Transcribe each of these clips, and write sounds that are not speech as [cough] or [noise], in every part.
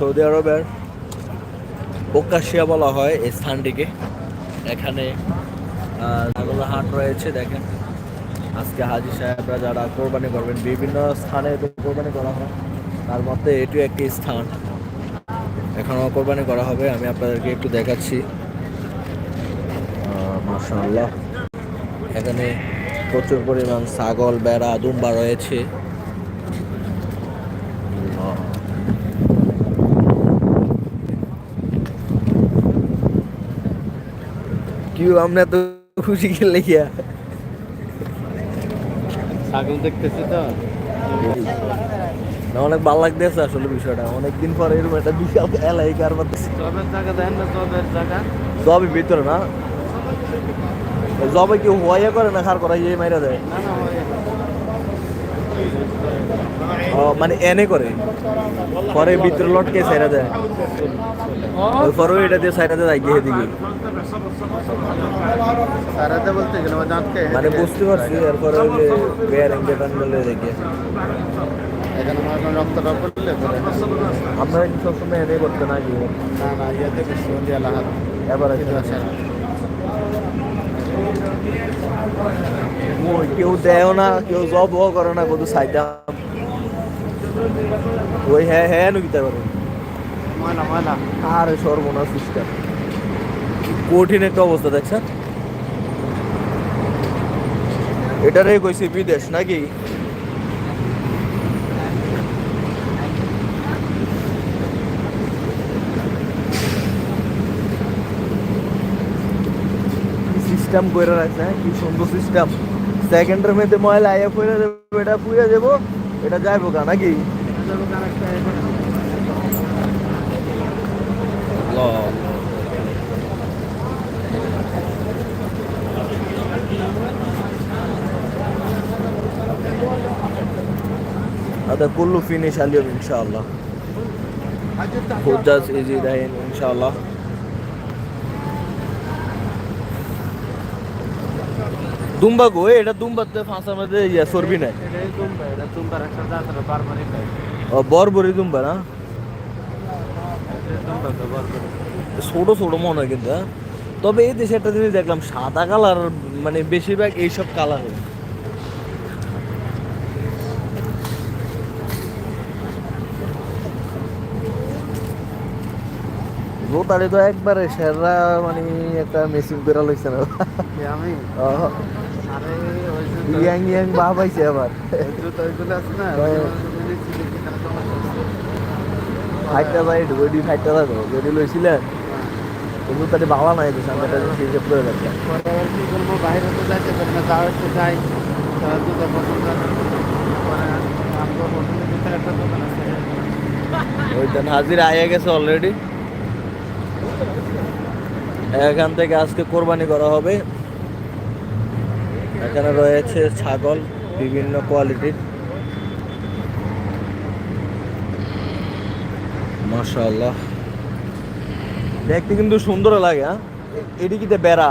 Saudi আরবের ওকাশিয়া বলা হয় এই স্থানটিকে। এখানে আহ, ছাগলের হাট রয়েছে দেখেন। আজকে হাজি সাহেবরা যারা কোরবানি করবেন বিভিন্ন স্থানে কোরবানি করা হয়। তার মধ্যে এটিও একটি স্থান। এখনও কোরবানি করা হবে আমি আপনাদেরকে একটু দেখাচ্ছি। মাসাল্লাহ এখানে প্রচুর পরিমাণ ছাগল বেড়া দুম্বা রয়েছে। কি আমরা তো খুশি খেলে গিয়া। ছাগল দেখতেছি তো। না অনেক ভালো লাগতেছে আসলে বিষয়টা। অনেকদিন পরে এরকম একটা বিশাল এলাই জবের জায়গা দেন না জবের জায়গা? জবই ভিতরে না। জবে কেউ হোয়াইয়া করে না খার করা ইয়ে মাইরা দেয়? না না মানে এনে করে। পরে ভিতরে লটকে সাইরা দেয়। ওই পরে এটা দিয়ে সাইরা দেয় গিয়ে দিকে মানে বুঝতে পারছি এরপরে ওই যে বেয়ারিং বেটান বলে দেখে আমরা কি সবসময় এনে করতে না কি না না ইয়েতে বেশি এবার। ওই কেউ দেয়ও না কেউ জব করে না কত সাইডা ওই হ্যাঁ হ্যাঁ নুকিতে পারে ময়লা ময়লা আর সর্বনাশ সিস্টেম কঠিন একটা অবস্থা দেখছেন? এটারে কইছি বিদেশ নাকি? সিস্টেম করে রাখছে হ্যাঁ? কি সুন্দর সিস্টেম সেকেন্ডের মধ্যে ময়লা আইয়া ফুয়ে দেবো এটা ফুয়ে দেবো এটা যাইবো গা নাকি هذا كله فينيش اليوم ان شاء الله حجاج يجي دحين ان شاء الله দুম্বা গো এটা দুম্বাতে ফাঁসার মধ্যে ইয়া সরবি না ও, বরবরি দুম্বা না? ছোট ছোট মনে হয় কিন্তু হ্যাঁ? তবে এই দেশে একটা জিনিস দেখলাম, সাদা কালার মানে বেশিরভাগ এইসব কালার রোতারে তো একবারে সেরা মানে একটা মেশিন করে লইছে না। আমি? ইয়াং ইয়াং বা পাইছে আবার। হ্যাঁ। ফাইটটা ভাই ওইটি ফাইটটা থাকো যদি লইছিলেন। কিন্তু তাদের ভালো নাই তো সামনে একটা হিসেব করে রাখলাম কি করব বাইরে তো যাইতে পারি না যাওয়ার তো যাই। তারা পছন্দ করে। পরে ভিতরে একটা দোকান আছে। হাজির আয়া গেছে অলরেডি এখান থেকে আজকে কোরবানি করা হবে। এখানে রয়েছে ছাগল, বিভিন্ন কোয়ালিটির। মাশাআল্লাহ। দেখতে কিন্তু সুন্দর লাগে হ্যাঁ? এটি কিতে বেড়া?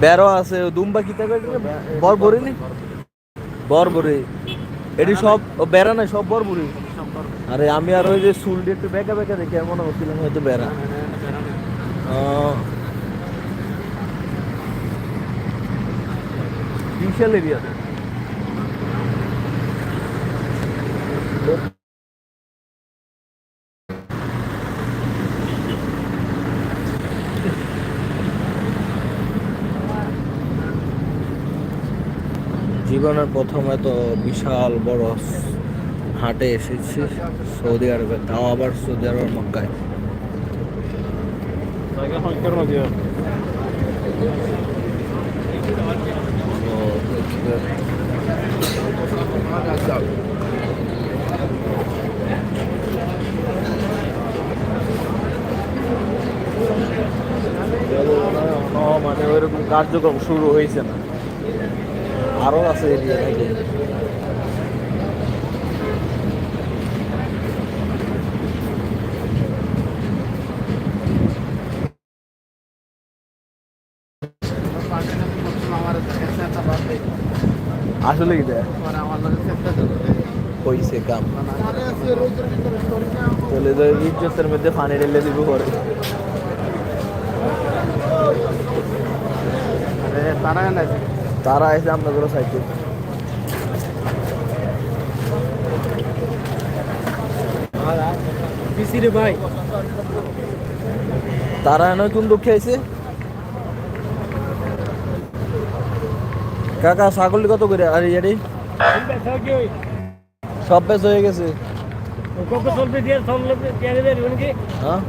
বেড়া আছে, দুম্বা কিতে বরবরি নি? বরবরি। এটি সব বেড়া নাই সব বরবরি। আরে আমি আর ওই যে চুল দিয়ে একটু বেঁকা বেঁকা দেখে মনে হচ্ছিলাম হয়তো বেড়া। বিশাল এরিয়াতে জীবনের প্রথম এত বিশাল বড় হাটে এসেছি সৌদি আরবে, তাও আবার সৌদি আরবের মক্কায়। মানে ওইরকম কার্যক্রম শুরু হয়েছে না। আরও আছে এরিয়া নাকি আমার চেষ্টা বাদ দেয় কি দেয় মানে হইছে কাম। চলে ইজ্জতের মধ্যে পানি ঢেলে দিব পরে তারা তারা এসে আপনাদের সাইকেল বিসি রে ভাই। তারা এনে কোন দুঃখে আইছে? কাকা, ছাগলটি কত করে? আরে ইয়ারি সব বেশ হয়ে গেছে। হ্যাঁ?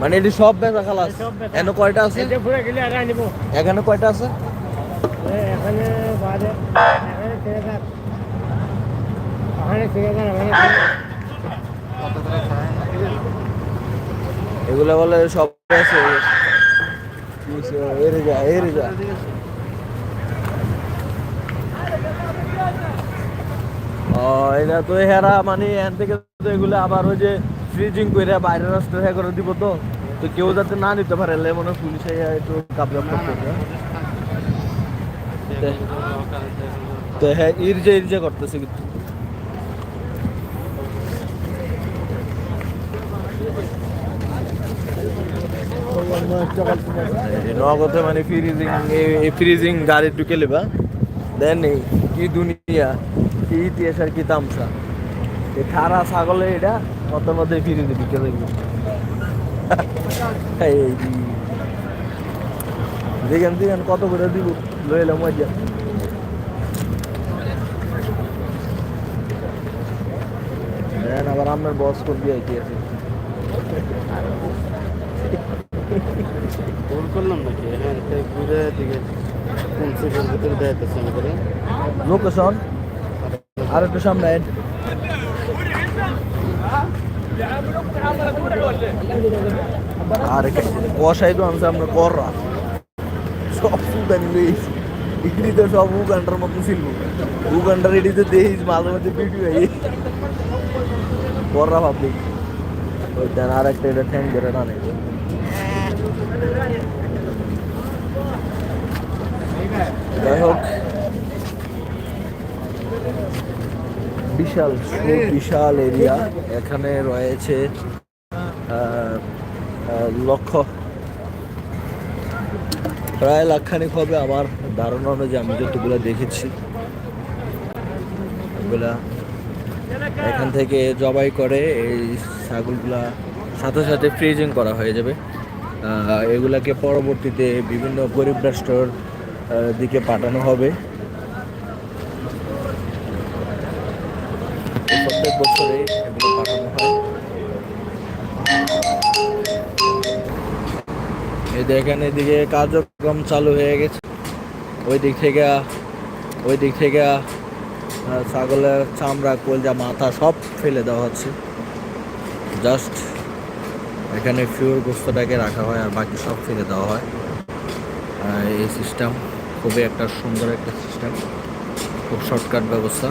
মানে এটি সব বেচা খালাস। এনে কয়টা আছে? এখানে কয়টা আছে? এখানে এখানে এগুলো বলে সব আছে এরে যা এরে যা। এটা তো হেরা মানে এখান থেকে তো এগুলো আবার ওই যে ফ্রিজিং করে বাইরের রাস্তা হ্যাঁ করে দিব তো। তো কেউ যাতে না নিতে পারে, এলে মনে পুলিশ একটু কাপড় করতেছে তো হ্যাঁ ইরজা ইরজা করতেছে কিন্তু। নগদে মানে ফ্রিজিং ফ্রিজিং গাড়ি ঢুকে লেবা। দেন কি দুনিয়া। কি ইতিহাস আর কি তামসা? এই খারা ছাগলে এটা মত মধ্যে ঢুকে দেখব [laughs] এই দেখেন দেখেন কত করে দিব লইলাম মজা দেন আবার আপনার বস দিয়ে আইতে আছে। ভুল করলাম নাকি? হ্যাঁ ঘুরে দিকে কোন সেকেন্ড ভিতরে দেখাচ্ছে লোকেশন আর একটু সামনে। আরে, কষাই তো আনছে আমরা, কররা। সব সুদানি লইছি ইডলি তো সব উগান্ডার মতো ছিল। উগান্ডার ইডি তো দেখিস, মাঝে মাঝে ভিডিও এই কররা ভাবলি। ওই দেন আর একটা এটা ঠ্যাং ধরে না নেই যাই হোক। বিশাল বিশাল এরিয়া। এখানে রয়েছে লক্ষ। প্রায় লাখখানিক হবে আমার ধারণা অনুযায়ী, আমি যতগুলো দেখেছি। এখান থেকে জবাই করে এই ছাগলগুলা সাথে সাথে ফ্রিজিং করা হয়ে যাবে। এগুলাকে পরবর্তীতে বিভিন্ন গরিব রাষ্ট্রের দিকে পাঠানো হবে। প্রত্যেক বছরে এগুলো পাঠানো হয়। দেখেন এদিকে কার্যক্রম চালু হয়ে গেছে। ওই দিক থেকে, ওই দিক থেকে ছাগলের চামড়া, কলজা, মাথা সব ফেলে দেওয়া হচ্ছে। জাস্ট এখানে ফিউর গোস্তটাকে রাখা হয় আর বাকি সব ফেলে দেওয়া হয়। এই সিস্টেম খুবই একটা সুন্দর একটা সিস্টেম খুব শর্টকাট ব্যবস্থা।